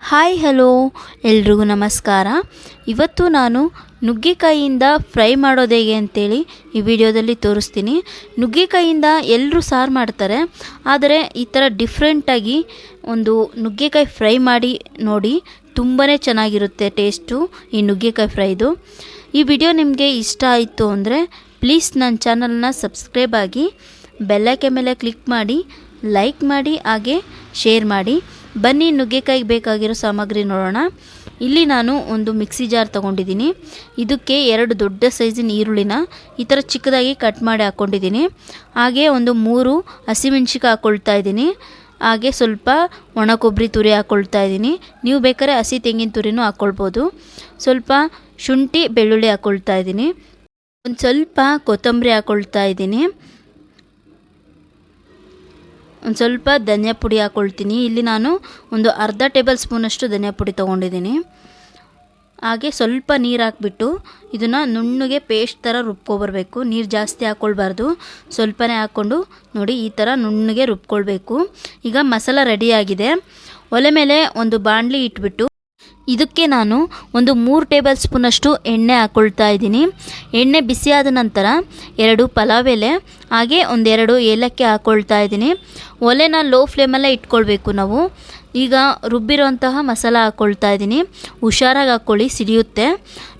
Hi, hello. ಎಲ್ರಿಗೂ ನಮಸ್ಕಾರ. ಇವತ್ತು ನಾನು ನುಗ್ಗೆಕಾಯಿಯಿಂದ ಫ್ರೈ ಮಾಡೋದು ಹೇಗೆ ಅಂತೇಳಿ ಈ ವಿಡಿಯೋದಲ್ಲಿ ತೋರಿಸ್ತೀನಿ. ನುಗ್ಗೆಕಾಯಿಯಿಂದ ಎಲ್ಲರೂ ಸಾರು ಮಾಡ್ತಾರೆ. ಆದರೆ ಈ ಥರ ಡಿಫ್ರೆಂಟಾಗಿ ಒಂದು ನುಗ್ಗೆಕಾಯಿ ಫ್ರೈ ಮಾಡಿ ನೋಡಿ ತುಂಬಾ ಚೆನ್ನಾಗಿರುತ್ತೆ ಟೇಸ್ಟು ಈ ನುಗ್ಗೆಕಾಯಿ ಫ್ರೈದು. ಈ ವಿಡಿಯೋ ನಿಮಗೆ ಇಷ್ಟ ಆಯಿತು ಅಂದರೆ ಪ್ಲೀಸ್ ನನ್ನ ಚಾನಲ್ನ ಸಬ್ಸ್ಕ್ರೈಬ್ ಆಗಿ ಬೆಲ್ಲೈಕೆ ಮೇಲೆ ಕ್ಲಿಕ್ ಮಾಡಿ, ಲೈಕ್ ಮಾಡಿ, ಹಾಗೆ ಶೇರ್ ಮಾಡಿ. ಬನ್ನಿ ನುಗ್ಗೆಕಾಯಿಗೆ ಬೇಕಾಗಿರೋ ಸಾಮಗ್ರಿ ನೋಡೋಣ. ಇಲ್ಲಿ ನಾನು ಒಂದು ಮಿಕ್ಸಿ ಜಾರ್ ತೊಗೊಂಡಿದ್ದೀನಿ. ಇದಕ್ಕೆ ಎರಡು ದೊಡ್ಡ ಸೈಜಿನ ಈರುಳ್ಳಿನ ಈ ಥರ ಚಿಕ್ಕದಾಗಿ ಕಟ್ ಮಾಡಿ ಹಾಕ್ಕೊಂಡಿದ್ದೀನಿ ಹಾಗೆ ಒಂದು ಮೂರು ಹಸಿಮೆಣ್ಸಿಕಾಯಿ ಹಾಕ್ಕೊಳ್ತಾ ಇದ್ದೀನಿ. ಹಾಗೆ ಸ್ವಲ್ಪ ಒಣ ಕೊಬ್ಬರಿ ತುರಿ ಹಾಕ್ಕೊಳ್ತಾ ಇದ್ದೀನಿ. ನೀವು ಬೇಕಾದ್ರೆ ಹಸಿ ತೆಂಗಿನ ತುರಿನೂ ಹಾಕ್ಕೊಳ್ಬೋದು ಸ್ವಲ್ಪ ಶುಂಠಿ ಬೆಳ್ಳುಳ್ಳಿ ಹಾಕ್ಕೊಳ್ತಾ ಇದ್ದೀನಿ. ಒಂದು ಸ್ವಲ್ಪ ಕೊತ್ತಂಬರಿ ಹಾಕ್ಕೊಳ್ತಾ ಇದ್ದೀನಿ. ಒಂದು ಸ್ವಲ್ಪ ಧನಿಯಾ ಪುಡಿ ಹಾಕ್ಕೊಳ್ತೀನಿ ಇಲ್ಲಿ ನಾನು ಒಂದು ಅರ್ಧ ಟೇಬಲ್ ಸ್ಪೂನಷ್ಟು ಧನಿಯಾ ಪುಡಿ ತೊಗೊಂಡಿದ್ದೀನಿ. ಹಾಗೆ ಸ್ವಲ್ಪ ನೀರು ಹಾಕ್ಬಿಟ್ಟು ಇದನ್ನು ನುಣ್ಣಗೆ ಪೇಸ್ಟ್ ಥರ ರುಬ್ಕೊಬರ್ಬೇಕು. ನೀರು ಜಾಸ್ತಿ ಹಾಕ್ಕೊಳ್ಬಾರ್ದು ಸ್ವಲ್ಪನೇ ಹಾಕ್ಕೊಂಡು ನೋಡಿ ಈ ಥರ ನುಣ್ಣಗೆ ರುಬ್ಕೊಳ್ಬೇಕು. ಈಗ ಮಸಾಲ ರೆಡಿಯಾಗಿದೆ ಒಲೆ ಮೇಲೆ ಒಂದು ಬಾಣಲಿ ಇಟ್ಬಿಟ್ಟು ಇದಕ್ಕೆ ನಾನು ಒಂದು ಮೂರು ಟೇಬಲ್ ಸ್ಪೂನಷ್ಟು ಎಣ್ಣೆ ಹಾಕ್ಕೊಳ್ತಾ ಇದ್ದೀನಿ. ಎಣ್ಣೆ ಬಿಸಿಯಾದ ನಂತರ ಎರಡು ಪಲಾವ್ ಎಲೆ ಹಾಗೆ ಒಂದೆರಡು ಏಲಕ್ಕಿ ಹಾಕ್ಕೊಳ್ತಾ ಇದ್ದೀನಿ. ಒಲೆನ ಲೋ ಫ್ಲೇಮಲ್ಲೇ ಇಟ್ಕೊಳ್ಬೇಕು ನಾವು. ಈಗ ರುಬ್ಬಿರೋಂತಹ ಮಸಾಲ ಹಾಕ್ಕೊಳ್ತಾ ಇದ್ದೀನಿ. ಹುಷಾರಾಗಿ ಹಾಕ್ಕೊಳ್ಳಿ, ಸಿಡಿಯುತ್ತೆ.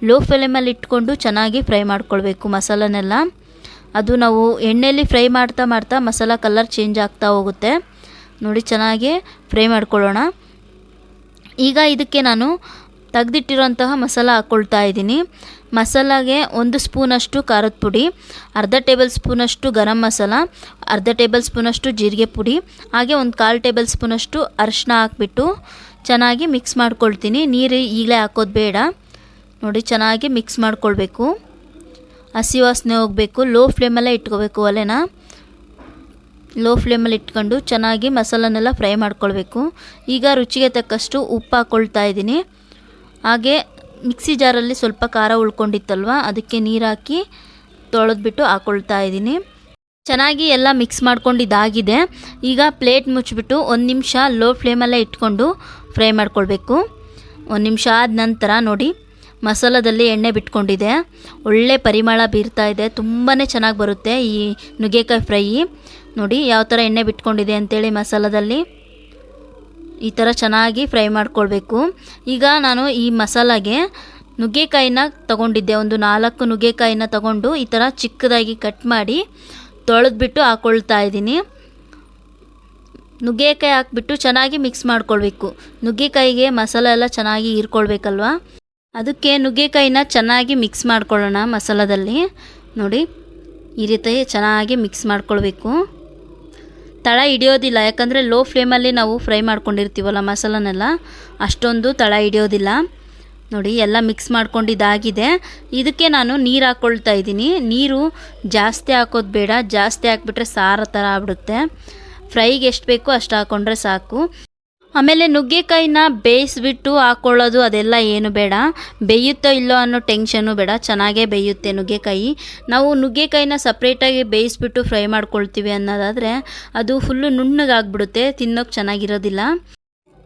ಲೋ ಫ್ಲೇಮಲ್ಲಿ ಇಟ್ಕೊಂಡು ಚೆನ್ನಾಗಿ ಫ್ರೈ ಮಾಡ್ಕೊಳ್ಬೇಕು ಮಸಾಲನೆಲ್ಲ. ಅದು ನಾವು ಎಣ್ಣೆಯಲ್ಲಿ ಫ್ರೈ ಮಾಡ್ತಾ ಮಾಡ್ತಾ ಮಸಾಲ ಕಲರ್ ಚೇಂಜ್ ಆಗ್ತಾ ಹೋಗುತ್ತೆ. ನೋಡಿ, ಚೆನ್ನಾಗಿ ಫ್ರೈ ಮಾಡ್ಕೊಳ್ಳೋಣ. ಈಗ ಇದಕ್ಕೆ ನಾನು ತೆಗ್ದಿಟ್ಟಿರೋಂತಹ ಮಸಾಲ ಹಾಕ್ಕೊಳ್ತಾ ಇದ್ದೀನಿ. ಮಸಾಲಾಗೆ ಒಂದು ಸ್ಪೂನಷ್ಟು ಖಾರದ ಪುಡಿ, ಅರ್ಧ ಟೇಬಲ್ ಸ್ಪೂನಷ್ಟು ಗರಂ ಮಸಾಲ, ಅರ್ಧ ಟೇಬಲ್ ಸ್ಪೂನಷ್ಟು ಜೀರಿಗೆ ಪುಡಿ, ಹಾಗೆ ಒಂದು ಕಾಲು ಟೇಬಲ್ ಸ್ಪೂನಷ್ಟು ಅರಿಶಿನ ಹಾಕ್ಬಿಟ್ಟು ಚೆನ್ನಾಗಿ ಮಿಕ್ಸ್ ಮಾಡ್ಕೊಳ್ತೀನಿ. ನೀರು ಈಗಲೇ ಹಾಕೋದು ಬೇಡ. ನೋಡಿ, ಚೆನ್ನಾಗಿ ಮಿಕ್ಸ್ ಮಾಡ್ಕೊಳ್ಬೇಕು. ಹಸಿ ವಾಸನೆ ಹೋಗಬೇಕು, ಲೋ ಫ್ಲೇಮಲ್ಲೇ ಇಟ್ಕೋಬೇಕು ಒಲೆನ. ಲೋ ಫ್ಲೇಮಲ್ಲಿ ಇಟ್ಕೊಂಡು ಚೆನ್ನಾಗಿ ಮಸಾಲನೆಲ್ಲ ಫ್ರೈ ಮಾಡ್ಕೊಳ್ಬೇಕು. ಈಗ ರುಚಿಗೆ ತಕ್ಕಷ್ಟು ಉಪ್ಪು ಹಾಕ್ಕೊಳ್ತಾ ಇದ್ದೀನಿ. ಹಾಗೆ ಮಿಕ್ಸಿ ಜಾರಲ್ಲಿ ಸ್ವಲ್ಪ ಖಾರ ಉಳ್ಕೊಂಡಿತ್ತಲ್ವ, ಅದಕ್ಕೆ ನೀರು ಹಾಕಿ ತೊಳೆದ್ಬಿಟ್ಟು ಹಾಕ್ಕೊಳ್ತಾ ಇದ್ದೀನಿ. ಚೆನ್ನಾಗಿ ಎಲ್ಲ ಮಿಕ್ಸ್ ಮಾಡ್ಕೊಂಡಿದ್ದಾಗಿದೆ ಈಗ ಪ್ಲೇಟ್ ಮುಚ್ಚಿಬಿಟ್ಟು ಒಂದು ನಿಮಿಷ ಲೋ ಫ್ಲೇಮಲ್ಲೇ ಇಟ್ಕೊಂಡು ಫ್ರೈ ಮಾಡ್ಕೊಳ್ಬೇಕು. ಒಂದು ನಿಮಿಷ ಆದ ನಂತರ ನೋಡಿ. ಮಸಾಲದಲ್ಲಿ ಎಣ್ಣೆ ಬಿಟ್ಕೊಂಡಿದೆ. ಒಳ್ಳೆ ಪರಿಮಳ ಬೀರ್ತಾ ಇದೆ. ತುಂಬಾ ಚೆನ್ನಾಗಿ ಬರುತ್ತೆ ಈ ನುಗ್ಗೆಕಾಯಿ ಫ್ರೈ. ನೋಡಿ ಯಾವ ಥರ ಎಣ್ಣೆ ಬಿಟ್ಕೊಂಡಿದೆ ಅಂತೇಳಿ ಮಸಾಲದಲ್ಲಿ. ಈ ಥರ ಚೆನ್ನಾಗಿ ಫ್ರೈ ಮಾಡ್ಕೊಳ್ಬೇಕು. ಈಗ ನಾನು ಈ ಮಸಾಲಾಗೆ ನುಗ್ಗೆಕಾಯಿನ ತಗೊಂಡಿದ್ದೆ. ಒಂದು ನಾಲ್ಕು ನುಗ್ಗೆಕಾಯಿನ ತಗೊಂಡು ಈ ಥರ ಚಿಕ್ಕದಾಗಿ ಕಟ್ ಮಾಡಿ ತೊಳೆದ್ಬಿಟ್ಟು ಹಾಕ್ಕೊಳ್ತಾ ಇದ್ದೀನಿ. ನುಗ್ಗೆಕಾಯಿ ಹಾಕ್ಬಿಟ್ಟು ಚೆನ್ನಾಗಿ ಮಿಕ್ಸ್ ಮಾಡ್ಕೊಳ್ಬೇಕು. ನುಗ್ಗೆಕಾಯಿಗೆ ಮಸಾಲೆ ಎಲ್ಲ ಚೆನ್ನಾಗಿ ಹೀರ್ಕೊಳ್ಬೇಕಲ್ವ? ಅದಕ್ಕೆ ನುಗ್ಗೆಕಾಯಿನ ಚೆನ್ನಾಗಿ ಮಿಕ್ಸ್ ಮಾಡ್ಕೊಳ್ಳೋಣ ಮಸಾಲದಲ್ಲಿ. ನೋಡಿ, ಈ ರೀತಿ ಚೆನ್ನಾಗಿ ಮಿಕ್ಸ್ ಮಾಡ್ಕೊಳ್ಬೇಕು. ತಳ ಹಿಡಿಯೋದಿಲ್ಲ, ಯಾಕಂದರೆ ಲೋ ಫ್ಲೇಮಲ್ಲಿ ನಾವು ಫ್ರೈ ಮಾಡ್ಕೊಂಡಿರ್ತೀವಲ್ಲ ಮಸಾಲನೆಲ್ಲ, ಅಷ್ಟೊಂದು ತಳ ಹಿಡಿಯೋದಿಲ್ಲ. ನೋಡಿ, ಎಲ್ಲ ಮಿಕ್ಸ್ ಮಾಡ್ಕೊಂಡಿದ್ದಾಗಿದೆ ಇದಕ್ಕೆ ನಾನು ನೀರು ಹಾಕ್ಕೊಳ್ತಾ ಇದ್ದೀನಿ. ನೀರು ಜಾಸ್ತಿ ಹಾಕೋದು ಬೇಡ, ಜಾಸ್ತಿ ಹಾಕ್ಬಿಟ್ರೆ ಸಾರು ಥರ ಆಗ್ಬಿಡುತ್ತೆ. ಫ್ರೈಗೆ ಎಷ್ಟು ಬೇಕೋ ಅಷ್ಟು ಹಾಕ್ಕೊಂಡ್ರೆ ಸಾಕು. ಆಮೇಲೆ ನುಗ್ಗೆಕಾಯಿನ ಬೇಯಿಸ್ಬಿಟ್ಟು ಹಾಕ್ಕೊಳ್ಳೋದು ಅದೆಲ್ಲ ಏನು ಬೇಡ. ಬೇಯುತ್ತೋ ಇಲ್ಲೋ ಅನ್ನೋ ಟೆನ್ಷನು ಬೇಡ. ಚೆನ್ನಾಗೇ ಬೇಯುತ್ತೆ ನುಗ್ಗೆಕಾಯಿ. ನಾವು ನುಗ್ಗೆಕಾಯಿನ ಸಪ್ರೇಟಾಗಿ ಬೇಯಿಸ್ಬಿಟ್ಟು ಫ್ರೈ ಮಾಡ್ಕೊಳ್ತೀವಿ ಅನ್ನೋದಾದರೆ ಅದು ಫುಲ್ಲು ನುಣ್ಣಗಾಗ್ಬಿಡುತ್ತೆ. ತಿನ್ನೋಕೆ ಚೆನ್ನಾಗಿರೋದಿಲ್ಲ.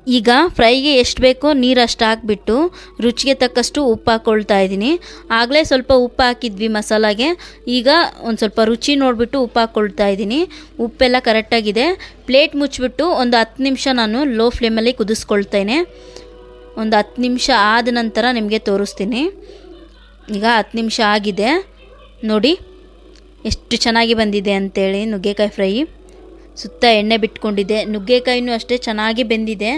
ಈಗ ಫ್ರೈಗೆ ಎಷ್ಟು ಬೇಕೋ ನೀರು ಅಷ್ಟು ಹಾಕ್ಬಿಟ್ಟು ರುಚಿಗೆ ತಕ್ಕಷ್ಟು ಉಪ್ಪು ಹಾಕ್ಕೊಳ್ತಾ ಇದ್ದೀನಿ. ಆಗಲೇ ಸ್ವಲ್ಪ ಉಪ್ಪು ಹಾಕಿದ್ವಿ ಮಸಾಲಾಗೆ. ಈಗ ಒಂದು ಸ್ವಲ್ಪ ರುಚಿ ನೋಡಿಬಿಟ್ಟು ಉಪ್ಪು ಹಾಕ್ಕೊಳ್ತಾ ಇದ್ದೀನಿ. ಉಪ್ಪೆಲ್ಲ ಕರೆಕ್ಟಾಗಿದೆ ಪ್ಲೇಟ್ ಮುಚ್ಚಿಬಿಟ್ಟು ಒಂದು ಹತ್ತು ನಿಮಿಷ ನಾನು ಲೋ ಫ್ಲೇಮಲ್ಲಿ ಕುದಿಸ್ಕೊಳ್ತೇನೆ. ಒಂದು ಹತ್ತು ನಿಮಿಷ ಆದ ನಂತರ ನಿಮಗೆ ತೋರಿಸ್ತೀನಿ. ಈಗ ಹತ್ತು ನಿಮಿಷ ಆಗಿದೆ. ನೋಡಿ, ಎಷ್ಟು ಚೆನ್ನಾಗಿ ಬಂದಿದೆ ಅಂತೇಳಿ ನುಗ್ಗೆಕಾಯಿ ಫ್ರೈ. ಸುತ್ತ ಎಣ್ಣೆ ಬಿಟ್ಕೊಂಡಿದೆ. ನುಗ್ಗೆಕಾಯಿನೂ ಅಷ್ಟೇ ಚೆನ್ನಾಗಿ ಬೆಂದಿದೆ.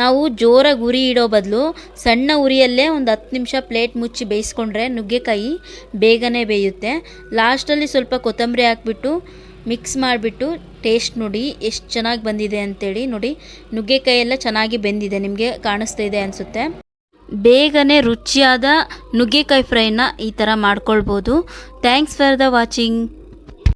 ನಾವು ಜೋರಾಗಿ ಉರಿ ಇಡೋ ಬದಲು ಸಣ್ಣ ಉರಿಯಲ್ಲೇ ಒಂದು ಹತ್ತು ನಿಮಿಷ ಪ್ಲೇಟ್ ಮುಚ್ಚಿ ಬೇಯಿಸ್ಕೊಂಡ್ರೆ ನುಗ್ಗೆಕಾಯಿ ಬೇಗನೆ ಬೇಯುತ್ತೆ. ಲಾಸ್ಟಲ್ಲಿ ಸ್ವಲ್ಪ ಕೊತ್ತಂಬರಿ ಹಾಕ್ಬಿಟ್ಟು ಮಿಕ್ಸ್ ಮಾಡಿಬಿಟ್ಟು ಟೇಸ್ಟ್ ನೋಡಿ ಎಷ್ಟು ಚೆನ್ನಾಗಿ ಬಂದಿದೆ ಅಂತೇಳಿ ನೋಡಿ. ನುಗ್ಗೆಕಾಯಿ ಎಲ್ಲ ಚೆನ್ನಾಗಿ ಬೆಂದಿದೆ. ನಿಮಗೆ ಕಾಣಿಸ್ತಾ ಇದೆ ಅನಿಸುತ್ತೆ. ಬೇಗನೆ ರುಚಿಯಾದ ನುಗ್ಗೆಕಾಯಿ ಫ್ರೈನ ಈ ಥರ ಮಾಡ್ಕೊಳ್ಬೋದು. Thanks for the watching